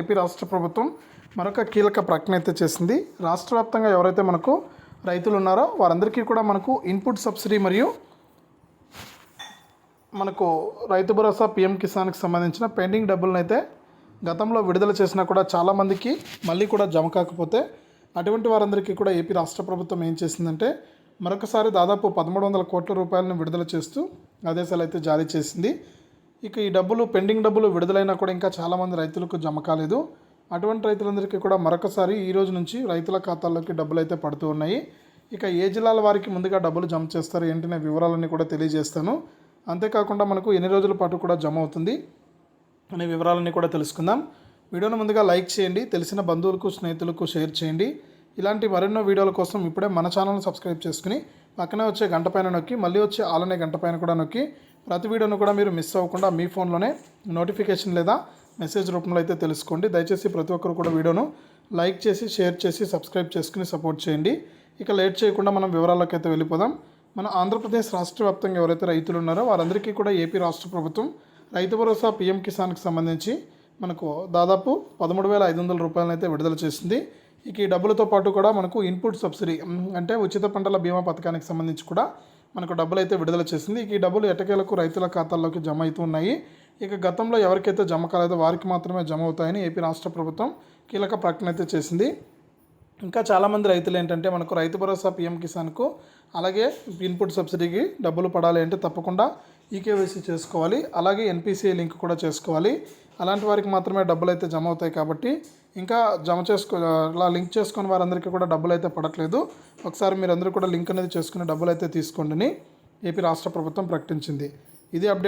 AP రాష్ట్ర ప్రభుత్వం మరొక కీలక ప్రకటన అయితే చేసింది. రాష్ట్ర వ్యాప్తంగా ఎవరైతే మనకు రైతులు ఉన్నారో వారందరికీ కూడా మనకు ఇన్పుట్ సబ్సిడీ మరియు మనకు రైతు భరోసా పిఎం కిసాన్కి సంబంధించిన పెండింగ్ డబ్బులను అయితే గతంలో విడుదల చేసినా కూడా చాలామందికి మళ్ళీ కూడా జమ కాకపోతే అటువంటి వారందరికీ కూడా ఏపీ రాష్ట్ర ప్రభుత్వం ఏం చేసిందంటే మరొకసారి దాదాపు పదమూడు వందల కోట్ల రూపాయలను విడుదల చేస్తూ ఆదేశాలు అయితే జారీ చేసింది. ఇక ఈ డబ్బులు పెండింగ్ డబ్బులు విడుదలైనా కూడా ఇంకా చాలామంది రైతులకు జమ కాలేదు. అటువంటి రైతులందరికీ కూడా మరొకసారి ఈ రోజు నుంచి రైతుల ఖాతాల్లోకి డబ్బులు అయితే పడుతూ ఉన్నాయి. ఇక ఏ జిల్లాల వారికి ముందుగా డబ్బులు జమ చేస్తారు ఏంటనే వివరాలన్నీ కూడా తెలియజేస్తాను. అంతేకాకుండా మనకు ఎన్ని రోజుల పాటు కూడా జమ అవుతుంది అనే వివరాలన్నీ కూడా తెలుసుకుందాం. వీడియోను ముందుగా లైక్ చేయండి తెలిసిన బంధువులకు స్నేహితులకు షేర్ చేయండి. ఇలాంటి మరెన్నో వీడియోల కోసం ఇప్పుడే మన ఛానల్ని సబ్స్క్రైబ్ చేసుకుని పక్కనే వచ్చే గంట పైన నొక్కి మళ్ళీ వచ్చే ఆలనే గంట పైన కూడా నొక్కి ప్రతి వీడియోను కూడా మీరు మిస్ అవ్వకుండా మీ ఫోన్లోనే నోటిఫికేషన్ లేదా మెసేజ్ రూపంలో అయితే తెలుసుకోండి. దయచేసి ప్రతి ఒక్కరు కూడా వీడియోను లైక్ చేసి షేర్ చేసి సబ్స్క్రైబ్ చేసుకుని సపోర్ట్ చేయండి. ఇక లేట్ చేయకుండా మనం వివరాల్లోకి అయితే వెళ్ళిపోదాం. మన ఆంధ్రప్రదేశ్ రాష్ట్ర వ్యాప్తంగా ఎవరైతే రైతులు ఉన్నారో వారందరికీ కూడా ఏపీ రాష్ట్ర ప్రభుత్వం రైతు భరోసా పీఎం కిసాన్కి సంబంధించి మనకు దాదాపు పదమూడు వేల ఐదు వందల రూపాయలను అయితే విడుదల చేసింది. ఇక ఈ డబ్బులతో పాటు కూడా మనకు ఇన్పుట్ సబ్సిడీ అంటే ఉచిత పంటల బీమా పథకానికి సంబంధించి కూడా మనకు డబ్బులు అయితే విడుదల చేసింది. ఈ డబ్బులు ఎటకేలకు రైతుల ఖాతాల్లోకి జమ అవుతూ ఉన్నాయి. ఇక గతంలో ఎవరికైతే జమ కాలేదో వారికి మాత్రమే జమ అవుతాయని ఏపీ రాష్ట్ర ప్రభుత్వం కీలక ప్రకటన అయితే చేసింది. ఇంకా చాలామంది రైతులు ఏంటంటే మనకు రైతు భరోసా పిఎం కిసాన్కు అలాగే ఇన్పుట్ సబ్సిడీకి డబ్బులు పడాలి అంటే తప్పకుండా ఈకేవైసీ చేసుకోవాలి. అలాగే ఎన్పిసిఐ లింక్ కూడా చేసుకోవాలి. అలాంటి వారికి మాత్రమే డబ్బులు అయితే జమ అవుతాయి కాబట్టి ఇంకా జమ చేసుకో అలా లింక్ చేసుకుని వారందరికీ కూడా డబ్బులు అయితే పడట్లేదు. ఒకసారి మీరందరూ కూడా లింక్ అనేది చేసుకుని డబ్బులు అయితే తీసుకోండి అని ఏపీ రాష్ట్ర ప్రభుత్వం ప్రకటించింది. ఇది అప్డేట్